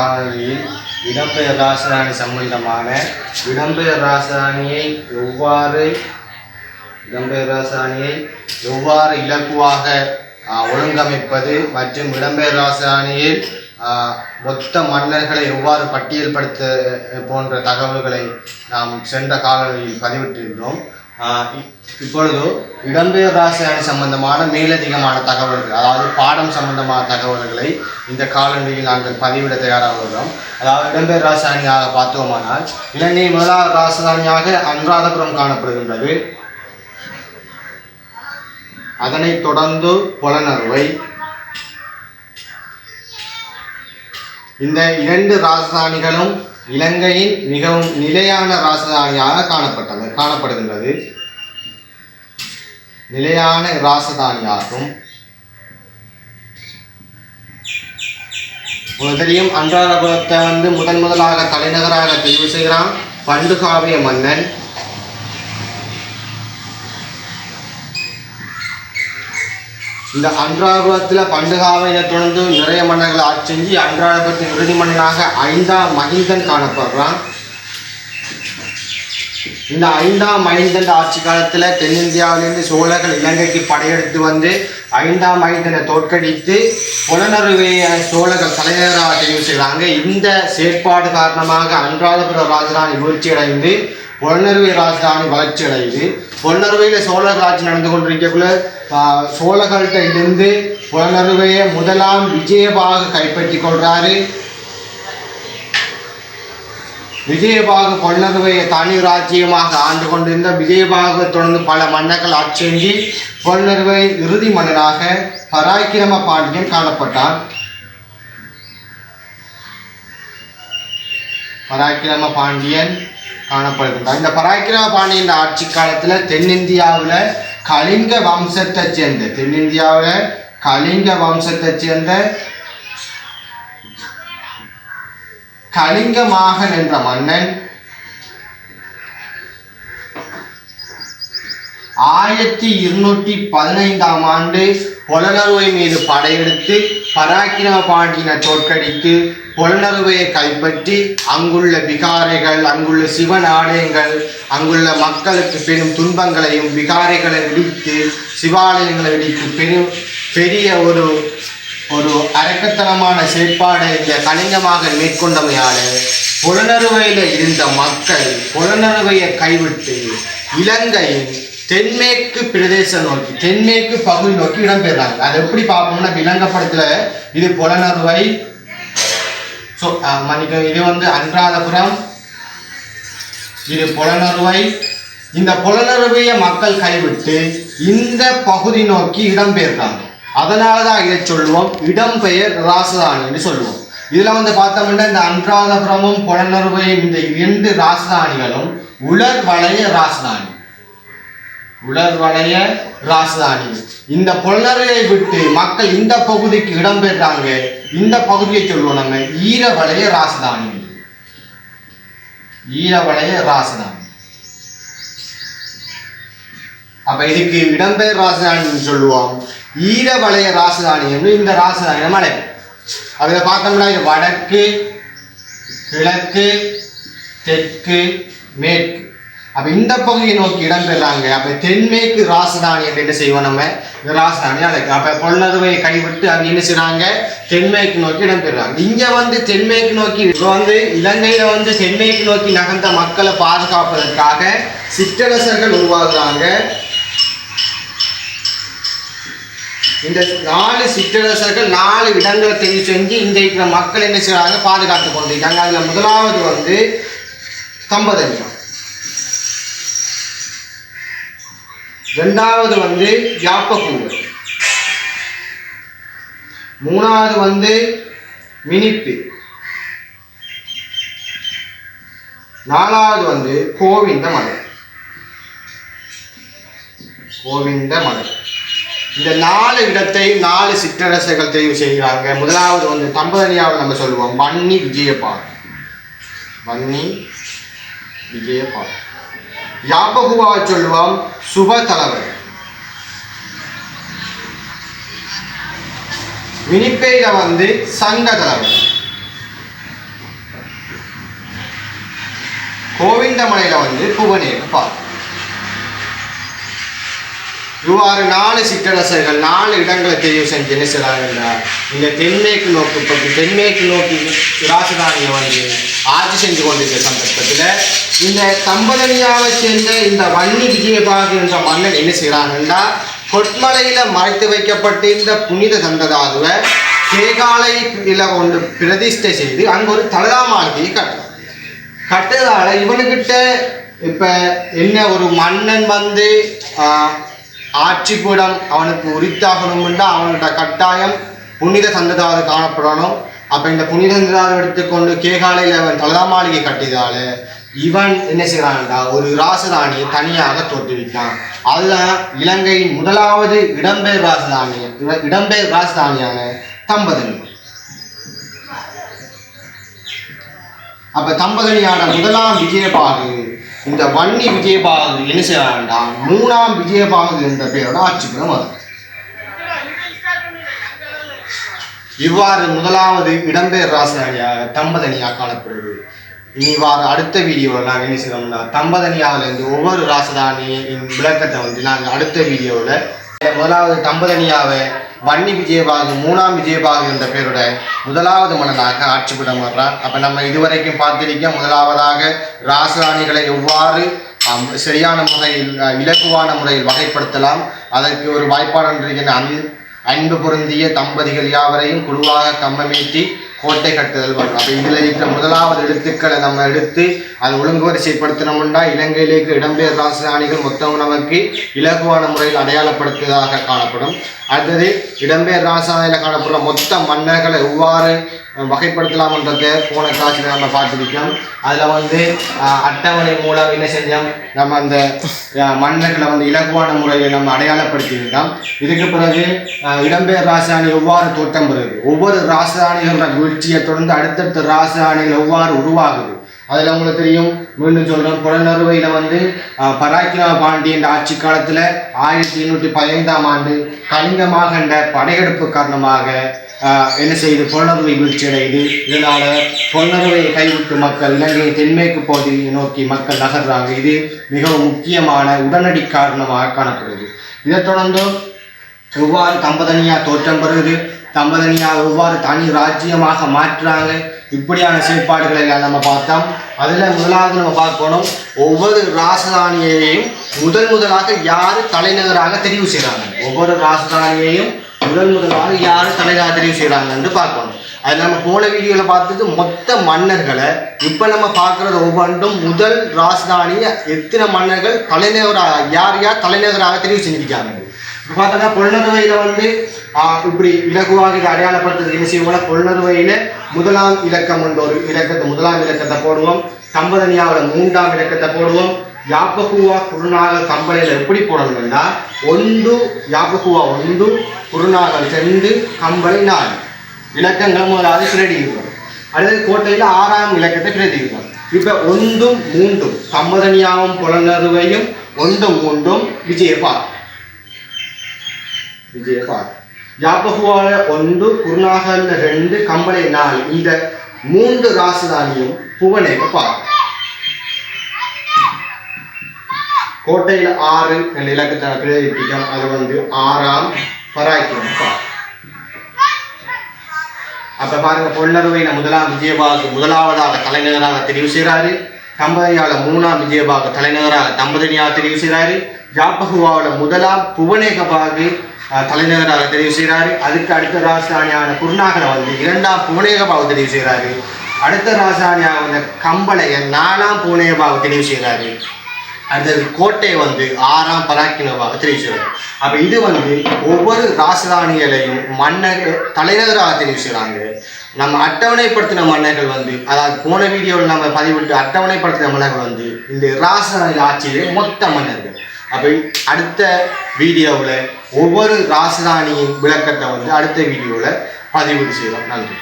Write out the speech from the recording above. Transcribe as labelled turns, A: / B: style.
A: காணொலியில் இடம்பெயர் ராசராணி சம்பந்தமான இடம்பெயர் ராசராணியை எவ்வாறு இடம்பெயர் ராசராணியை எவ்வாறு இலக்குவாக ஒழுங்கமைப்பது மற்றும் இடம்பெயர் ராசராணியில் மொத்த மன்னர்களை எவ்வாறு பட்டியல்படுத்த போன்ற தகவல்களை நாம் சென்ற காலங்களில் பதிவிட்டிருந்தோம். இப்பொழுது இடம்பெயர் ராசதானி சம்பந்தமான மேலதிகமான தகவல்கள் அதாவது பாடம் சம்பந்தமான தகவல்களை இந்த காலநிலையில் நாங்கள் பதிவிட தயாராக உள்ளோம். அதாவது இடம்பெயர் ராசதானியாக பார்த்தோமானால் இலங்கை முதலாவது ராசதானியாக அனுராதபுரம் காணப்படுகின்றது. அதனைத் தொடர்ந்து புலனறுவை. இந்த இரண்டு ராஜதானிகளும் இலங்கையின் மிகவும் நிலையான ராசதானியாக காணப்பட்டது காணப்படுகின்றது. நிலையான ராசதானியாகும். முதலியும் அன்றாரபுரத்தை அன்றாடபுரத்தை வந்து முதன் முதலாக தலைநகராக தெரிவு செய்கிறான் பண்டுகாவிய மன்னன். இந்த அன்றாபுரத்தில் பண்டுகாவையை தொடர்ந்து நிறைய மன்னர்கள் ஆட்சி செஞ்சு அன்றாடபுரத்தின் இறுதி மன்னனாக ஐந்தாம் மகிந்தன் காணப்படுறான். இந்த ஐந்தாம் மகிந்தன் ஆட்சி காலத்தில் தென்னிந்தியாவிலிருந்து சோழர்கள் இலங்கைக்கு படையெடுத்து வந்து ஐந்தாம் மகிந்தனை தோற்கடித்து புலனறுவையை சோழர்கள் தலைநகராக தெரிவு செய்கிறாங்க இந்த செயற்பாடு காரணமாக அன்றாதபுர ராஜதானி வீழ்ச்சியடைந்து புலனறுவை ராஜதானி வளர்ச்சி அடையுது புலனறுவையில் சோழர் ஆட்சி நடந்து கொண்டிருக்கக்குள்ள சோழர்கள்ட்ட இருந்து புலனறுவையை முதலாம் விஜயபாக கைப்பற்றி கொள்கிறாரு விஜயபாகு பொன்னறுவையை தனி ராஜ்யமாக ஆண்டு கொண்டிருந்த விஜயபாகு தொடர்ந்து பல மன்னர்கள் ஆட்சி செஞ்சு பொன்னறுவை இறுதி மன்னனாக பராக்கிரம பாண்டியன் காணப்பட்டான். பராக்கிரம பாண்டியன் காணப்படுகின்றார் இந்த பராக்கிரம பாண்டியன் ஆட்சி காலத்தில் தென்னிந்தியாவில் கலிங்க வம்சத்தை சேர்ந்த தென்னிந்தியாவில் கலிங்க வம்சத்தை சேர்ந்த கலிங்கமாகன் என்ற மன்னன் ஆயிரத்தி இருநூற்றி பதினைந்தாம் ஆண்டு பொலனறுவை மீது படையெடுத்து பராக்கிரம பாண்டியனை தோற்கடித்து புலனறுவையை கைப்பற்றி அங்குள்ள விகாரைகள் அங்குள்ள சிவன் ஆலயங்கள் அங்குள்ள மக்களுக்கு பெரும் துன்பங்களையும் விகாரைகளை விடுத்து சிவாலயங்களை விடுத்து பெரும் பெரிய ஒரு ஒரு அரக்கத்தனமான செயற்பாடை இந்த கலிங்கமாக மேற்கொண்டமையால் புலனறுவையில் இருந்த மக்கள் புலனறுவையை கைவிட்டு இலங்கையின் தென்மேற்கு பிரதேசம் நோக்கி தென்மேற்கு பகுதி நோக்கி இடம்பெறாங்க அதை எப்படி பார்ப்போம்னா விலங்கப்படத்துல இது புலனறுவை ஸோ மன்னிக்க இது வந்து அன்றாதபுரம் இது புலனறுவை இந்த புலனறுவையை மக்கள் கைவிட்டு இந்த பகுதி நோக்கி இடம்பெயர்றாங்க அதனால தான் இதை சொல்லுவோம். இடம்பெயர் ராசதானின்னு சொல்லுவோம். இதில் வந்து பார்த்தோம்னா இந்த அன்றாதபுரமும் புலனறுவையும் இந்த இரண்டு ராசதானிகளும் உலர் வளைய ராசதானி. உலர் வளைய ராசதானி இந்த புலனறுவை விட்டு மக்கள் இந்த பகுதிக்கு இடம்பெற்றாங்க இந்த பகுதியை சொல்லுவோம் நம்ம ஈரவளைய ராசதானி ஈரவளைய ராசதானி அப்ப இதுக்கு இடம்பெயர் ராசதானின்னு சொல்லுவோம். ஈரவளைய ராசதானி என்று இந்த ராசதானி மலை அதில் பார்த்தோம்னா இது வடக்கு கிழக்கு தெற்கு மேற்கு. அப்ப இந்த பகுதியை நோக்கி இடம்பெறாங்க அப்ப தென்மேற்கு ராசதானி என்று என்ன செய்வோம் நம்ம? ராசதானி அழைக்கும் அப்ப பொன்னறுவையை கைவிட்டு அவங்க என்ன செய்றாங்க? தென்மேற்கு நோக்கி இடம்பெறாங்க இங்க வந்து தென்மேற்கு நோக்கி இப்போ வந்து இலங்கையில வந்து தென்மேற்கு நோக்கி நகர்ந்த மக்களை பாதுகாப்பதற்காக சிற்றரசர்கள் உருவாகுறாங்க. இந்த நாலு சிற்றரசர்கள் நாலு இடங்களை தெரிவு செஞ்சு இந்த இருக்கிற மக்கள் என்ன செய்கிறாங்க பாதுகாத்து கொண்டிருக்காங்க. அதுல முதலாவது வந்து கம்பதஞ்சம் ரெண்டாவது வந்து யாப்பக்கூர் மூணாவது வந்து மினிப்பு. நாலாவது வந்து கோவிந்த மலை. கோவிந்த மலை. இந்த நாலு இடத்தை நாலு சிற்றரசர்கள் தெரிவு செய்கிறாங்க. முதலாவது வந்து தம்பதனியாவை நம்ம சொல்லுவோம். வன்னி விஜயபால் வன்னி விஜயபால் யாபகுவாவை சொல்லுவோம் சுப தலைவர். வினிப்பேயில வந்து சங்க தலைவர். கோவிந்தமலையில் வந்து புவனேப்பா இவ்வாறு நாலு சிற்றரசர்கள் நாலு இடங்களை தெரிவு செஞ்சு என்ன செய்கிறாங்க இந்த தென்மேற்கு நோக்கு தென்மேற்கு நோக்கி ராசதானியை வந்து ஆட்சி செஞ்சு கொண்டிருக்கிற சந்தர்ப்பத்தில் இந்த தம்பதனியாவை சேர்ந்த இந்த வன்னி விஜயபாகு என்ற மன்னன் என்ன செய்கிறாங்கன்னா கொட்மலையில் மறைத்து வைக்கப்பட்டு இந்த புனித தந்ததாதுவை கேகாலையில் ஒன்று பிரதிஷ்டை செய்து அங்கே ஒரு தலதா மாளிகையை கட்டுறான் கட்டுறதால இவனுக்கிட்ட இப்போ என்ன ஒரு மன்னன் வந்து ஆட்சி ஆட்சிபீடம் அவனுக்கு உரித்தாகணும்னா அவனோட கட்டாயம் புனித சந்ததாவது காணப்படணும். அப்ப இந்த புனித எடுத்துக்கொண்டு கேகாலையில் அவன் தலதா மாளிகை கட்டியதால் இவன் என்ன செய்கிறான்டா? ஒரு ராசதானியை தனியாக தோற்றுவிட்டான். அதுதான் இலங்கையின் முதலாவது இடம்பெயர் ராசதானி இடம்பெயர் ராசதானியான தம்பதனி. அப்ப தம்பதனியான முதலாம் விஜயபாகு இந்த வன்னி விஜயபாகு என்ன செய்யறான்டா மூணாம் விஜயபாகு என்ற பெயரோட ஆட்சிபுரம் அது இவ்வாறு முதலாவது இடம்பெயர் ராசதானியாக தம்பதனியாக காணப்படுது இனி இவ்வாறு அடுத்த வீடியோவில் நாங்கள் என்ன செய்யறோம்னா தம்பதனியாவிலேருந்து ஒவ்வொரு ராசதானியின் விளக்கத்தை வந்து நாங்கள் அடுத்த வீடியோவில் முதலாவது தம்பதனியாவை வன்னி விஜயபாகு மூணாம் விஜயபாகு என்ற பேரோட முதலாவது மன்னனாக ஆட்சிபுடம் வர்றார். அப்போ நம்ம இதுவரைக்கும் பார்த்திருக்க முதலாவதாக ராசதானிகளை எவ்வாறு சரியான முறையில் இலக்குவான முறையில் வகைப்படுத்தலாம் அதற்கு ஒரு வாய்ப்பாடு அன் அன்பு பொருந்திய தம்பதிகள் யாவரையும் குழுவாக கம்மமீட்டி கோட்டை கட்டுதல் வரும் அப்போ இதில் இருக்கிற முதலாவது எழுத்துக்களை நம்ம எடுத்து அதை ஒழுங்கு வரிசைப்படுத்தினோம்னா இலங்கையிலேக்கு இடம்பெயர் ராசராணிகள் மொத்தம் நமக்கு இலகுவான முறையில் அடையாளப்படுத்துவதாக காணப்படும். அடுத்தது இடம்பெயர் ராசதானியில் காணப்படுற மொத்த மன்னர்களை எவ்வாறு அஹ், வகைப்படுத்தலாம்ன்றதை போன காட்சியில் நம்ம பார்த்துருக்கோம். அதில் வந்து அட்டவணை மூலம் என்ன செஞ்சோம்? நம்ம அந்த மன்னர்களை வந்து இலகுவான முறையில் நம்ம அடையாளப்படுத்தியிருந்தோம் இதுக்கு பிறகு இடம்பெயர் ராசதானி எவ்வாறு தோற்றம் பெறுது? ஒவ்வொரு ராசதானிகளோட வீழ்ச்சியை தொடர்ந்து அடுத்தடுத்த ராசதானிகள் எவ்வாறு உருவாகுது? அதில் உங்களுக்கு தெரியும். மீண்டும் சொல்கிறோம் புலனறுவையில் வந்து பராக்கிரம பாண்டியன் ஆட்சி காலத்தில் ஆயிரத்தி எண்ணூற்றி பதினைந்தாம் ஆண்டு கலிங்கமாக மாகண்ட படையெடுப்பு காரணமாக என்ன செய்து பொன்னறுவை வீழ்ச்சி அடையுது இதனால் புலனறுவையை கைவிட்டு மக்கள் இலங்கையின் தென்மேற்கு பகுதியை நோக்கி மக்கள் நகர்றாங்க. இது மிகவும் முக்கியமான உடனடி காரணமாக காணப்படுது இதைத் தொடர்ந்து எவ்வாறு தம்பதனியா தோற்றம் பெறுது தம்பதனியா எவ்வாறு தனி ராஜ்யமாக மாற்றுறாங்க. இப்படியான செயற்பாடுகளை எல்லாம் நம்ம பார்த்தோம். அதில் முதலாவது நம்ம பார்க்கணும் ஒவ்வொரு ராசதானியையும் முதல் முதலாக யார் தலைநகராக தெரிவு செய்கிறாங்க ஒவ்வொரு ராசதானியையும் முதல் முதலாக யார் தலைநகராக தெரிவு செய்கிறாங்கன்னு பார்க்கணும் அது நம்ம போன வீடியோவில் பார்த்தது மொத்த மன்னர்களை. இப்போ நம்ம பார்க்குறது ஒவ்வொன்றும் முதல் ராஜதானியை எத்தனை மன்னர்கள் தலைநகராக யார் யார் தலைநகராக தெரிவு செஞ்சிருக்காங்க? பார்த்தோன்னா பொருணர்வையில் வந்து இப்படி இலகுவாக இதை அடையாளப்படுத்துறது என்ன செய்வோம்னா பொருணர்வையில் முதலாம் இலக்கம் என்ற ஒரு இலக்கத்தை முதலாம் இலக்கத்தை போடுவோம். கம்பதனியாவில் மூன்றாம் இலக்கத்தை போடுவோம். யாப்பகுவா குருநாகல் கம்பளையில் எப்படி போடணும்னா ஒன்று யாப்பகுவா ஒன்று குருநாகல் ரெண்டு கம்பளை நாலு. இலக்கங்கள் முதலாவது பிரதியிருக்கும் அல்லது கோட்டையில் ஆறாம் இலக்கத்தை பிரதியிருக்கும் இப்போ ஒன்றும் மூன்றும் கம்பதனியாவும் புலனறுவையும் ஒன்றும் மூன்றும் விஜயபார் விஜயபார் யாபகுவால ஒன்று குருநாகல்ல ரெண்டு கம்பளை நாலு இந்த மூன்று ராசதானியும் புவனேக பார் கோட்டையில் ஆறு என்ற இலக்கத்தை பிரதிபிக்கம் அது வந்து ஆறாம் பராக்கிரம் பார் அப்ப பாருங்க பொன்னறுவையில முதலாம் விஜயபாகு முதலாவதாக தலைநகராக தெரிவு செய்கிறாரு. கம்பதியால மூணாம் விஜயபாகு தலைநகராக தம்பதனியாக தெரிவு செய்கிறாரு. யாப்பகுவாவோட முதலாம் புவனேகபாகு தலைநகராக தெரிவு செய்கிறாரு அதுக்கு அடுத்த ராஜதானியான குருநாகரை வந்து இரண்டாம் புவனேகபாகு தெரிவு செய்கிறாரு அடுத்த ராஜதானியாக வந்த கம்பளைய நாலாம் புவனேகபாகு தெரிவு செய்கிறாரு அடுத்தது கோட்டை வந்து ஆறாம் பராக்கினவாக தெரிவு செய்கிறார் அப்போ இது வந்து ஒவ்வொரு ராசதானிகளையும் மன்னர் தலைநகராக தெரிவு செய்கிறாங்க நம்ம அட்டவணைப்படுத்தின மன்னர்கள் வந்து அதாவது போன வீடியோவில் நம்ம பதிவிட்டு அட்டவணைப்படுத்தின மன்னர்கள் வந்து இந்த ராசதானி ஆட்சியிலே மொத்த மன்னர்கள். அப்போ அடுத்த வீடியோவில் ஒவ்வொரு ராசதானியின் விளக்கத்தை வந்து அடுத்த வீடியோவில் பதிவு செய்கிறோம் நன்றி.